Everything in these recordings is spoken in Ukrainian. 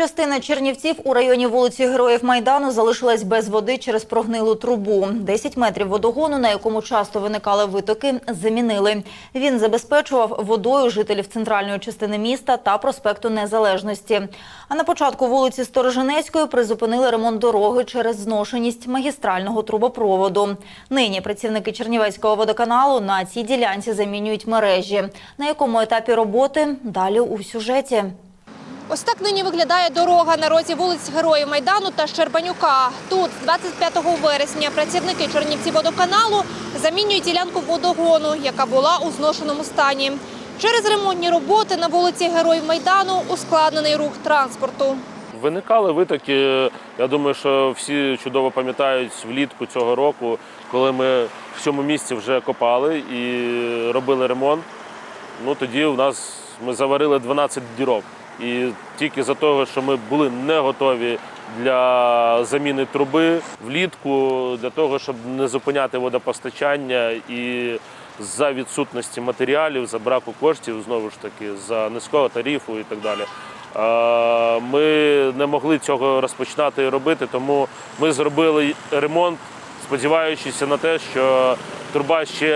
Частина Чернівців у районі вулиці Героїв Майдану залишилась без води через прогнилу трубу. 10 метрів водогону, на якому часто виникали витоки, замінили. Він забезпечував водою жителів центральної частини міста та проспекту Незалежності. А на початку вулиці Сторожинецької призупинили ремонт дороги через зношеність магістрального трубопроводу. Нині працівники Чернівецького водоканалу на цій ділянці замінюють мережі. На якому етапі роботи далі у сюжеті. Ось так нині виглядає дорога на розі вулиць Героїв Майдану та Щербанюка. Тут, 25 вересня, працівники Чернівці водоканалу замінюють ділянку водогону, яка була у зношеному стані. Через ремонтні роботи на вулиці Героїв Майдану ускладнений рух транспорту. Виникали витоки. Я думаю, що всі чудово пам'ятають влітку цього року, коли ми в цьому місці вже копали і робили ремонт. Ну тоді у нас ми заварили 12 дірок. І тільки за того, що ми були не готові для заміни труби влітку, для того, щоб не зупиняти водопостачання і за відсутності матеріалів, за браку коштів, знову ж таки, за низького тарифу і так далі. Ми не могли цього розпочинати і робити, тому ми зробили ремонт, сподіваючись на те, що труба ще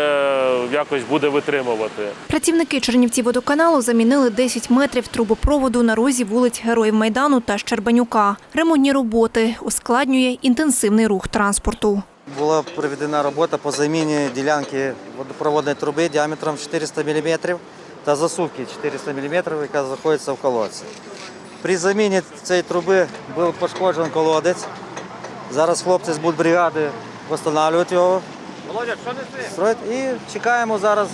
якось буде витримувати. Працівники Чернівці водоканалу замінили 10 метрів трубопроводу на розі вулиць Героїв Майдану та Щербанюка. Ремонтні роботи ускладнює інтенсивний рух транспорту. Була проведена робота по заміні ділянки водопроводної труби діаметром 400 мм та засувки 400 мм, яка знаходиться в колодці. При заміні цієї труби був пошкоджений колодець. Зараз хлопці з будбригади встановлюють його. строять. І чекаємо зараз,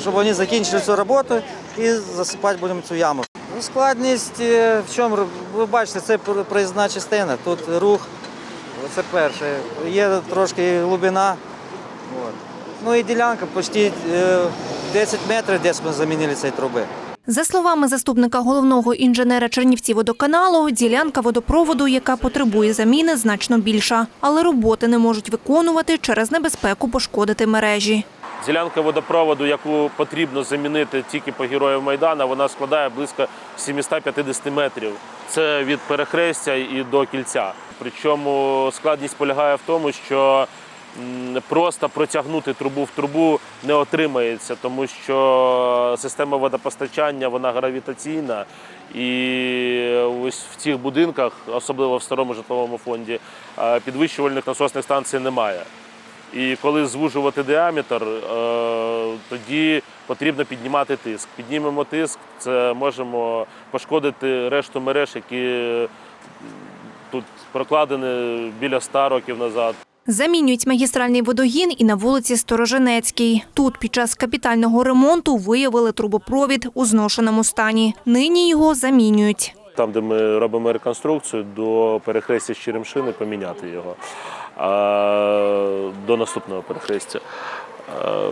щоб вони закінчили цю роботу і засипати будемо цю яму. Ну, Складність е, в чому? Ви бачите, це проїзна частина. Тут рух це перше. Є трошки глибина. Ну і ділянка почти е, 10 метрів, десь ми замінили цієї труби. За словами заступника головного інженера Чернівці водоканалу, ділянка водопроводу, яка потребує заміни, значно більша, але роботи не можуть виконувати через небезпеку пошкодити мережі. Ділянка водопроводу, яку потрібно замінити тільки по героїв Майдана, вона складає близько 750 метрів. Це від перехрестя і до кільця. Причому складність полягає в тому, що просто протягнути трубу в трубу не отримається, тому що система водопостачання вона гравітаційна, і ось в цих будинках, особливо в старому житловому фонді, підвищувальних насосних станцій немає. І коли звужувати діаметр, е, тоді потрібно піднімати тиск. Піднімемо тиск, це можемо пошкодити решту мереж, які тут прокладені біля 100 років назад. Замінюють магістральний водогін і на вулиці Сторожинецькій. Тут під час капітального ремонту виявили трубопровід у зношеному стані. Нині його замінюють. Там, де ми робимо реконструкцію, до перехрестя з Черемшини поміняти його а, до наступного перехрестя. А,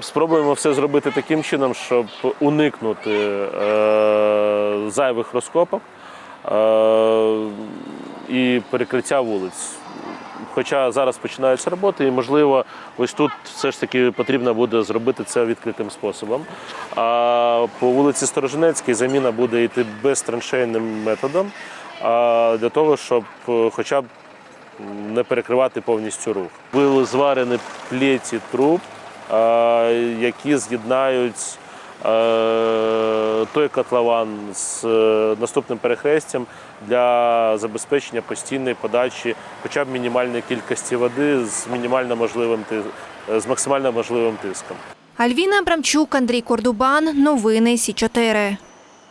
Спробуємо все зробити таким чином, щоб уникнути е, зайвих розкопок е, і перекриття вулиць. Хоча зараз починаються роботи, і можливо, ось тут все ж таки потрібно буде зробити це відкритим способом. А по вулиці Сторожинецькій заміна буде йти безтраншейним методом, для того, щоб е, хоча б не перекривати повністю рух. Були зварені плеті труб, які з'єднають той котлован з е, наступним перехрестям для забезпечення постійної подачі хоча б мінімальної кількості води з мінімально можливим ти- з максимально можливим тиском. Альвіна Абрамчук, Андрій Кордубан. Новини Сі 4